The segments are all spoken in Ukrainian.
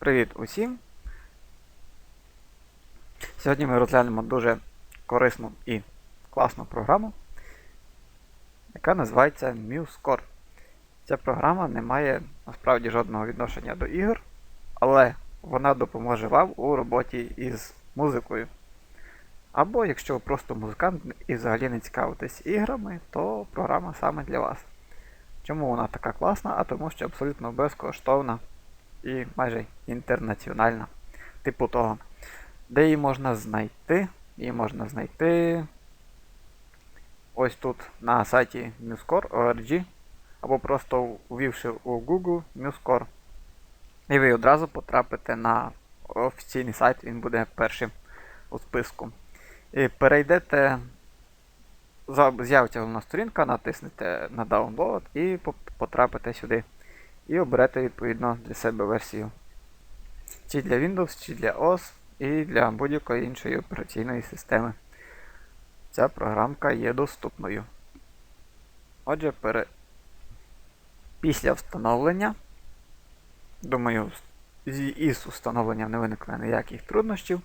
Привіт усім! Сьогодні ми розглянемо дуже корисну і класну програму, яка називається MuseScore. Ця програма не має насправді жодного відношення до ігор, але вона допоможе вам у роботі із музикою. Або якщо ви просто музикант і взагалі не цікавитесь іграми, то програма саме для вас. Чому вона така класна? А тому що абсолютно безкоштовна і майже інтернаціональна. Типу того. Де її можна знайти? Її можна знайти ось тут на сайті MuseScore.org або просто ввівши у Google MuseScore. І ви одразу потрапите на офіційний сайт, він буде першим у списку. І перейдете, з'явиться головна сторінка, натиснете на Download і потрапите сюди. І оберете відповідно для себе версію. Чи для Windows, чи для OS, і для будь-якої іншої операційної системи. Ця програмка є доступною. Отже, пере... після встановлення, думаю, із встановленням не виникне ніяких труднощів.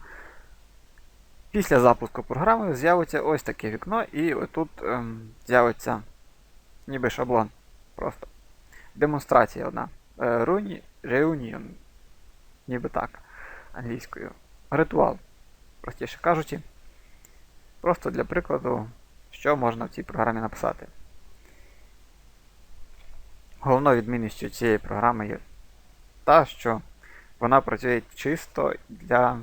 Після запуску програми з'явиться ось таке вікно, і отут ем, з'явиться ніби шаблон. Просто демонстрація одна. Reunion. Ніби так. Англійською. Ритуал. Простіше кажучи. Просто для прикладу, що можна в цій програмі написати. Головною відмінністю цієї програми є та, що вона працює чисто для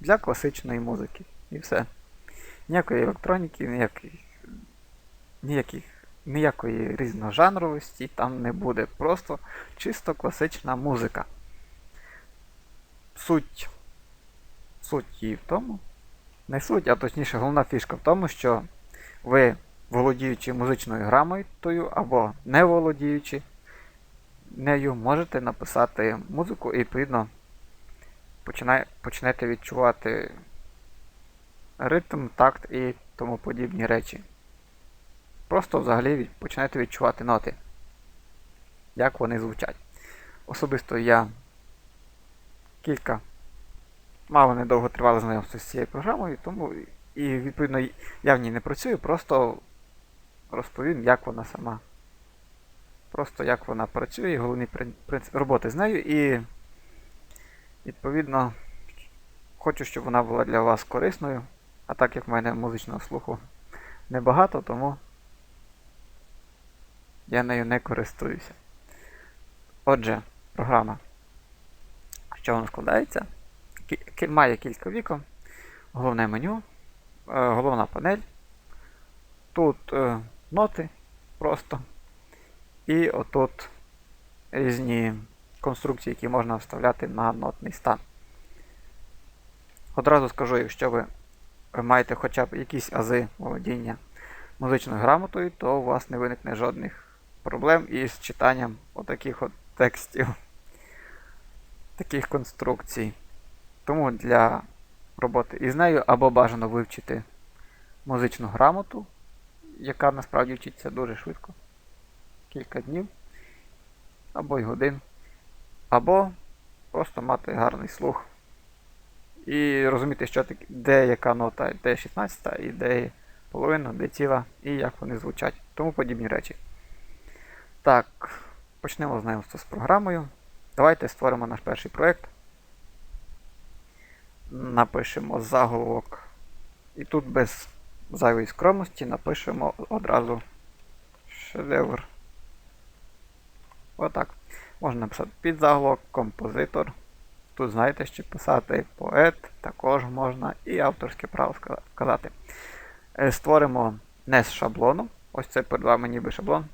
для класичної музики. І все. Ніякої електроніки, ніяких, ніяких, ніякої різножанровості там не буде. Просто чисто класична музика. Суть суть її в тому, не суть, а точніше головна фішка в тому, що ви, володіючи музичною грамотою або не володіючи нею, можете написати музику і відповідно почнете відчувати ритм, такт і тому подібні речі. Просто взагалі почнете відчувати ноти, як вони звучать. Особисто я кілька мало недовго тривало знайомство з цією програмою, тому і відповідно я в ній не працюю, просто розповім, як вона сама. Просто як вона працює, головні принципи роботи з нею і відповідно хочу, щоб вона була для вас корисною. А так як в мене музичного слуху небагато, тому я нею не користуюся. Отже, програма, що вона складається? має кілька вікон, головне меню, е, головна панель. Тут е, ноти просто. І отут різні конструкції, які можна вставляти на нотний стан. Одразу скажу, якщо ви маєте хоча б якісь ази володіння музичною грамотою, то у вас не виникне жодних проблем із читанням отаких от текстів, таких конструкцій. Тому для роботи із нею або бажано вивчити музичну грамоту, яка насправді вчиться дуже швидко, кілька днів або й годин, або просто мати гарний слух. І розуміти, що таке, де яка нота, де 16 і де половина, де ціла, і як вони звучать. Тому подібні речі. Так, почнемо знайомство з програмою. Давайте створимо наш перший проєкт напишемо заголовок. І тут без зайвої скромності напишемо одразу шедевр. Отак. Можна написати підзаголовок, композитор. Тут знаєте, що писати поет, також можна і авторське право сказати. Е, створимо не з шаблону. Ось це перед вами ніби шаблон.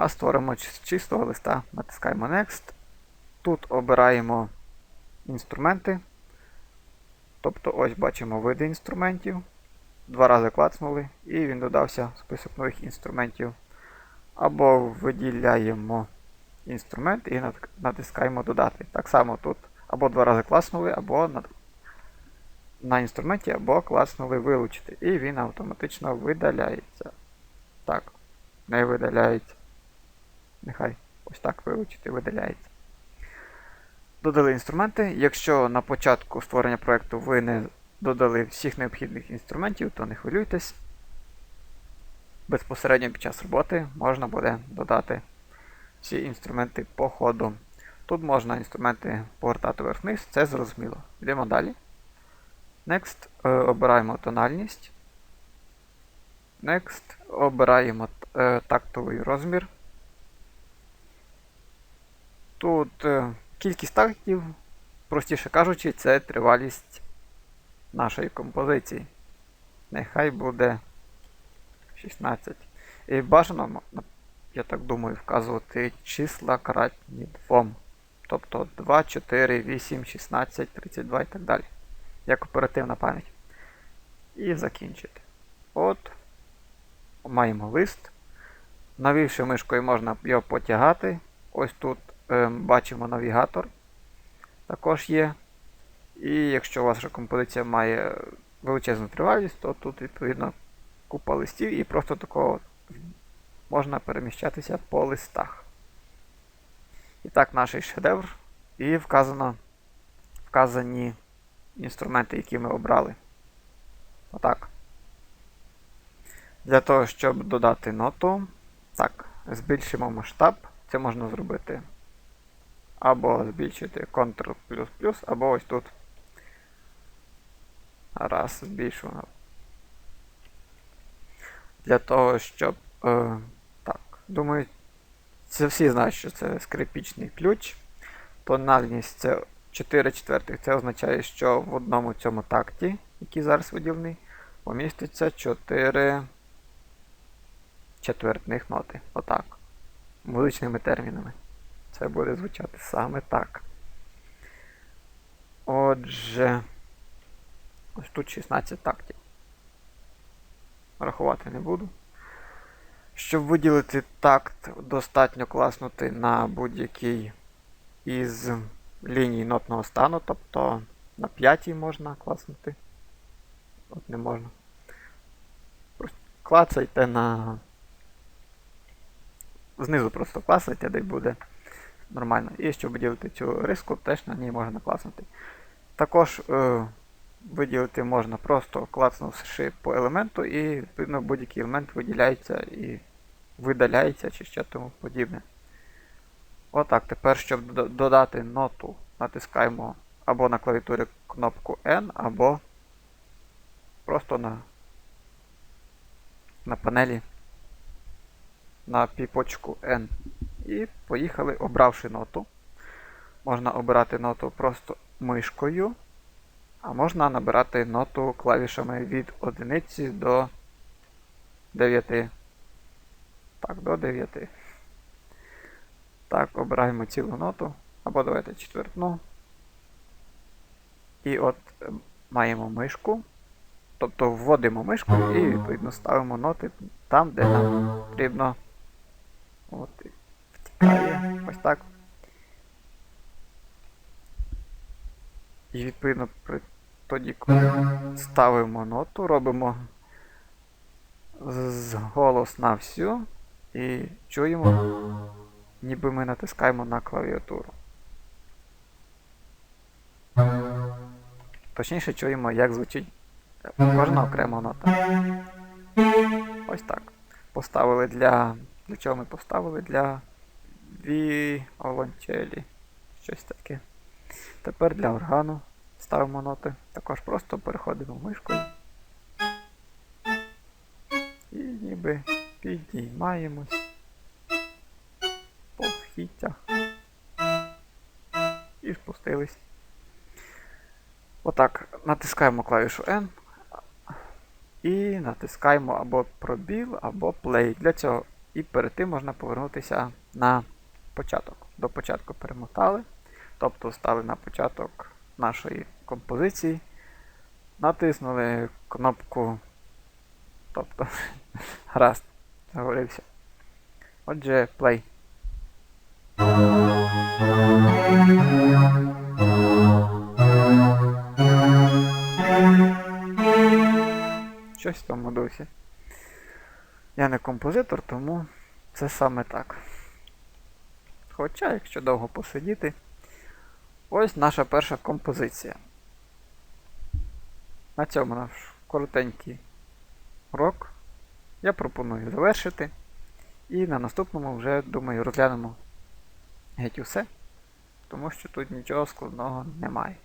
А створимо з чистого листа, натискаємо Next. Тут обираємо інструменти. Тобто ось бачимо види інструментів. Два рази клацнули, і він додався список нових інструментів. Або виділяємо інструмент і натискаємо додати. Так само тут або два рази клацнули, або на, інструменті, або клацнули вилучити. І він автоматично видаляється. Так, не видаляється. Нехай ось так вилучити видаляється. Додали інструменти. Якщо на початку створення проєкту ви не додали всіх необхідних інструментів, то не хвилюйтесь. Безпосередньо під час роботи можна буде додати всі інструменти по ходу. Тут можна інструменти повертати вверх-вниз, це зрозуміло. Йдемо далі. Next. Е, обираємо тональність. Next. Обираємо е, тактовий розмір. Тут е, кількість тактів, простіше кажучи, це тривалість нашої композиції. Нехай буде 16. І бажано, я так думаю, вказувати числа кратні 2. Тобто 2, 4, 8, 16, 32 і так далі. Як оперативна пам'ять. І закінчити. От. Маємо лист. Навівши мишкою можна його потягати. Ось тут бачимо навігатор. Також є. І якщо ваша композиція має величезну тривалість, то тут, відповідно, купа листів і просто такого можна переміщатися по листах. І так, наш шедевр. І вказано, вказані інструменти, які ми обрали. Отак. Для того, щоб додати ноту, так, збільшимо масштаб. Це можна зробити або збільшити Ctrl++, або ось тут. Раз, збільшуємо. Для того, щоб. Е, так, думаю, це всі знають, що це скрипічний ключ. Тональність це 4 четвертих. Це означає, що в одному цьому такті, який зараз виділений, поміститься 4 четвертних ноти. Отак. Музичними термінами. Це буде звучати саме так. Отже, ось тут 16 тактів. Рахувати не буду. Щоб виділити такт, достатньо класнути на будь-який із ліній нотного стану, тобто на п'ятій можна класнути. От не можна. Просто клацайте на. Знизу просто клацайте, де буде нормально. І щоб виділити цю риску, теж на ній можна класнути. Також е, виділити можна просто клацнувши по елементу, і відповідно будь-який елемент виділяється і видаляється чи що тому подібне. Отак, тепер, щоб додати ноту, натискаємо або на клавіатурі кнопку N, або просто на на панелі на піпочку N. І поїхали, обравши ноту. Можна обирати ноту просто мишкою, а можна набирати ноту клавішами від 1 до 9. Так, до 9. Так, обираємо цілу ноту. Або давайте четвертну. І от е, маємо мишку. Тобто вводимо мишку і відповідно ставимо ноти там, де нам потрібно. От, Ось так. І відповідно при тоді, коли ставимо ноту, робимо з голос на всю і чуємо, ніби ми натискаємо на клавіатуру. Точніше чуємо, як звучить кожна окрема нота. Ось так. Поставили для. Для чого ми поставили? Для віолончелі. Щось таке. Тепер для органу ставимо ноти. Також просто переходимо мишкою. І ніби підіймаємось по схіттях. І спустились. Отак, натискаємо клавішу N і натискаємо або пробіл, або play. Для цього і перед тим можна повернутися на початок. До початку перемотали. Тобто стали на початок нашої композиції. Натиснули кнопку. Тобто, гаразд, заговорився. Отже, play. Щось в тому дусі. Я не композитор, тому це саме так. Хоча, якщо довго посидіти, Ось наша перша композиція. На цьому наш коротенький урок я пропоную завершити. І на наступному вже, думаю, розглянемо геть усе, тому що тут нічого складного немає.